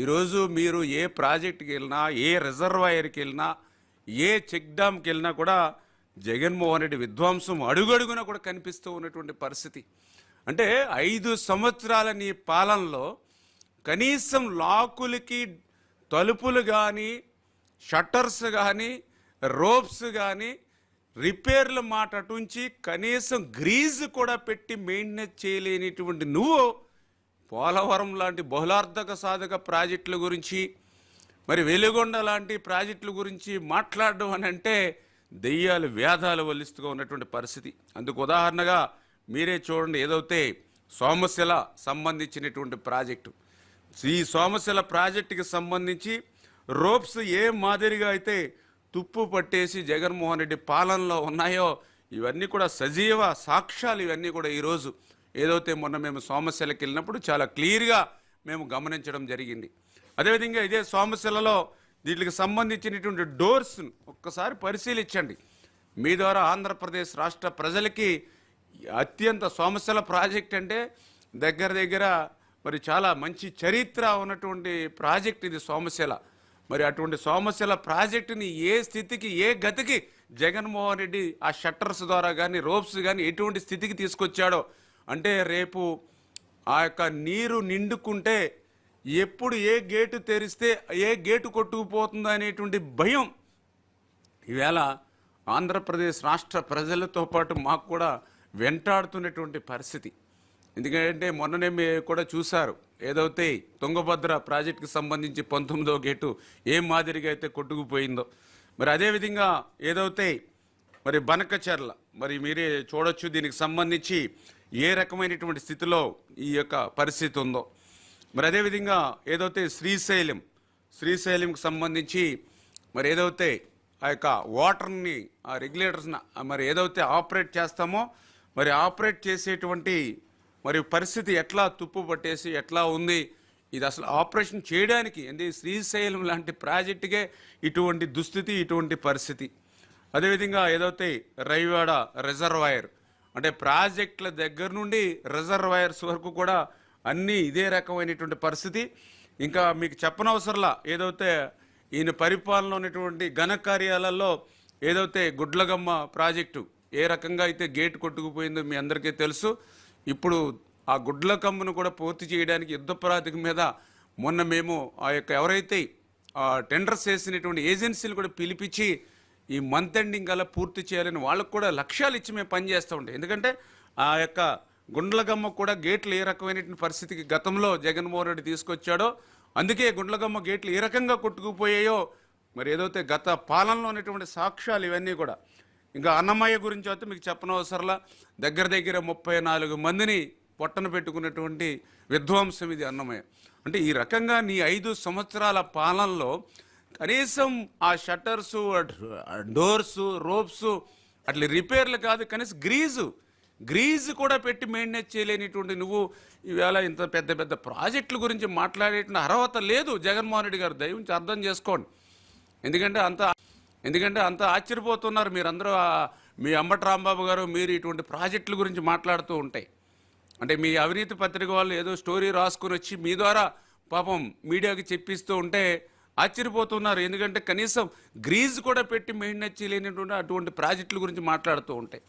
ఈరోజు మీరు ఏ ప్రాజెక్ట్కి వెళ్ళినా ఏ రిజర్వాయర్కి వెళ్ళినా ఏ చెక్ డ్యామ్కి వెళ్ళినా కూడా జగన్మోహన్ రెడ్డి విధ్వంసం అడుగడుగున కూడా కనిపిస్తూ ఉన్నటువంటి పరిస్థితి. అంటే ఐదు సంవత్సరాల నీ పాలనలో కనీసం లాకులకి తలుపులు కానీ షట్టర్స్ కానీ రోప్స్ కానీ రిపేర్ల మాట అటుంచి కనీసం గ్రీజ్ కూడా పెట్టి మెయింటెనెన్స్ చేయలేనిటువంటి నువ్వు పోలవరం లాంటి బహుళార్థక సాధక ప్రాజెక్టుల గురించి మరి వెలుగొండ లాంటి ప్రాజెక్టుల గురించి మాట్లాడడం అని అంటే దెయ్యాలు వ్యాధాలు వల్లిస్తుగా ఉన్నటువంటి పరిస్థితి. అందుకు ఉదాహరణగా మీరే చూడండి ఏదైతే సోమశిల సంబంధించినటువంటి ప్రాజెక్టు. ఈ సోమశిల ప్రాజెక్టుకి సంబంధించి రోప్స్ ఏ మాదిరిగా అయితే తుప్పు పట్టేసి జగన్మోహన్ రెడ్డి పాలనలో ఉన్నాయో ఇవన్నీ కూడా సజీవ సాక్ష్యాలు ఇవన్నీ కూడా ఈరోజు ఏదైతే మొన్న మేము సోమశిలకి వెళ్ళినప్పుడు చాలా క్లియర్గా మేము గమనించడం జరిగింది. అదేవిధంగా ఇదే సోమశిలలో వీటికి సంబంధించినటువంటి డోర్స్ ఒక్కసారి పరిశీలించండి. మీ ద్వారా ఆంధ్రప్రదేశ్ రాష్ట్ర ప్రజలకి అత్యంత సోమశిల ప్రాజెక్ట్ అంటే దగ్గర దగ్గర మరి చాలా మంచి చరిత్ర ఉన్నటువంటి ప్రాజెక్ట్ ఇది సోమశిల. మరి అటువంటి సోమశిల ప్రాజెక్టుని ఏ స్థితికి ఏ గతికి జగన్మోహన్ రెడ్డి ఆ షట్టర్స్ ద్వారా కానీ రోప్స్ కానీ ఎటువంటి స్థితికి తీసుకొచ్చాడో అంటే రేపు ఆ యొక్క నీరు నిండుకుంటే ఎప్పుడు ఏ గేటు తెరిస్తే ఏ గేటు కొట్టుకుపోతుంది అనేటువంటి భయం. ఈవేళ ఆంధ్రప్రదేశ్ రాష్ట్ర ప్రజలతో పాటు మాకు కూడా వెంటాడుతున్నటువంటి పరిస్థితి. ఎందుకంటే మొన్ననే మీరు కూడా చూశారు ఏదైతే తుంగభద్ర ప్రాజెక్టుకి సంబంధించి పంతొమ్మిదో గేటు ఏ మాదిరిగా అయితే కొట్టుకుపోయిందో. మరి అదేవిధంగా ఏదైతే మరి బనకచర్ల మరి మీరే చూడొచ్చు దీనికి సంబంధించి ఏ రకమైనటువంటి స్థితిలో ఈ యొక్క పరిస్థితి ఉందో. మరి అదేవిధంగా ఏదైతే శ్రీశైలం శ్రీశైలంకి సంబంధించి మరి ఏదైతే ఆ యొక్క వాటర్ని ఆ రెగ్యులేటర్స్ని మరి ఏదైతే ఆపరేట్ చేస్తామో మరి ఆపరేట్ చేసేటువంటి మరి పరిస్థితి ఎట్లా తుప్పు పట్టేసి ఎట్లా ఉంది ఇది అసలు ఆపరేషన్ చేయడానికి ఏంది శ్రీశైలం లాంటి ప్రాజెక్టుకే ఇటువంటి దుస్థితి ఇటువంటి పరిస్థితి. అదేవిధంగా ఏదైతే రైవాడ రిజర్వాయర్ అంటే ప్రాజెక్టుల దగ్గర నుండి రిజర్వాయర్స్ వరకు కూడా అన్నీ ఇదే రకమైనటువంటి పరిస్థితి. ఇంకా మీకు చెప్పనవసరంలా ఏదైతే ఈయన పరిపాలన ఉన్నటువంటి ఘన కార్యాలలో ఏదైతే గుడ్లగమ్మ ప్రాజెక్టు ఏ రకంగా అయితే గేట్ కొట్టుకుపోయిందో మీ అందరికీ తెలుసు. ఇప్పుడు ఆ గుడ్లకమ్మను కూడా పూర్తి చేయడానికి యుద్ధ ప్రాతిక మీద మొన్న మేము ఆ యొక్క ఎవరైతే ఆ టెండర్స్ చేసినటువంటి ఏజెన్సీలు కూడా పిలిపించి ఈ మంత్ ఎండింగ్ అలా పూర్తి చేయాలని వాళ్ళకు కూడా లక్ష్యాలు ఇచ్చి మేము పనిచేస్తూ ఉంటాయి ఎందుకంటే ఆ యొక్క గుండ్లగమ్మ కూడా గేట్లు ఏ రకమైనటువంటి పరిస్థితికి గతంలో జగన్మోహన్ రెడ్డి తీసుకొచ్చాడో అందుకే గుండ్లగమ్మ గేట్లు ఏ రకంగా కొట్టుకుపోయాయో మరి ఏదైతే గత పాలనలో ఉన్నటువంటి సాక్ష్యాలు ఇవన్నీ కూడా. ఇంకా అన్నమయ్య గురించి అయితే మీకు చెప్పనవసరంలా దగ్గర దగ్గర ముప్పై నాలుగు మందిని పొట్టన పెట్టుకున్నటువంటి విధ్వంసం ఇది అన్నమయ్య. అంటే ఈ రకంగా నీ ఐదు సంవత్సరాల పాలనలో కనీసం ఆ షట్టర్సు డోర్స్ రోప్స్ అట్లా రిపేర్లు కాదు కనీసం గ్రీజు. గ్రీజు కూడా పెట్టి మెయింటెనెన్స్ చేయలేనిటువంటి నువ్వు ఈవేళ ఇంత పెద్ద పెద్ద ప్రాజెక్టుల గురించి మాట్లాడేటువంటి అర్హత లేదు. జగన్మోహన్ రెడ్డి గారు దయవుంచి అర్థం చేసుకోండి. ఎందుకంటే అంత ఎందుకంటే అంత ఆశ్చర్యపోతున్నారు మీరందరూ. మీ అంబటి రాంబాబు గారు మీరు ఇటువంటి ప్రాజెక్టుల గురించి మాట్లాడుతూ ఉంటాయి. అంటే మీ అవినీతి పత్రిక వాళ్ళు ఏదో స్టోరీ రాసుకుని వచ్చి మీ ద్వారా పాపం మీడియాకి చెప్పిస్తూ ఉంటే ఆశ్చర్యపోతున్నారు. ఎందుకంటే కనీసం గ్రీజ్ కూడా పెట్టి మెయింటెనెన్స్ చేయలేనటువంటి అటువంటి ప్రాజెక్టుల గురించి మాట్లాడుతూ ఉంటాయి.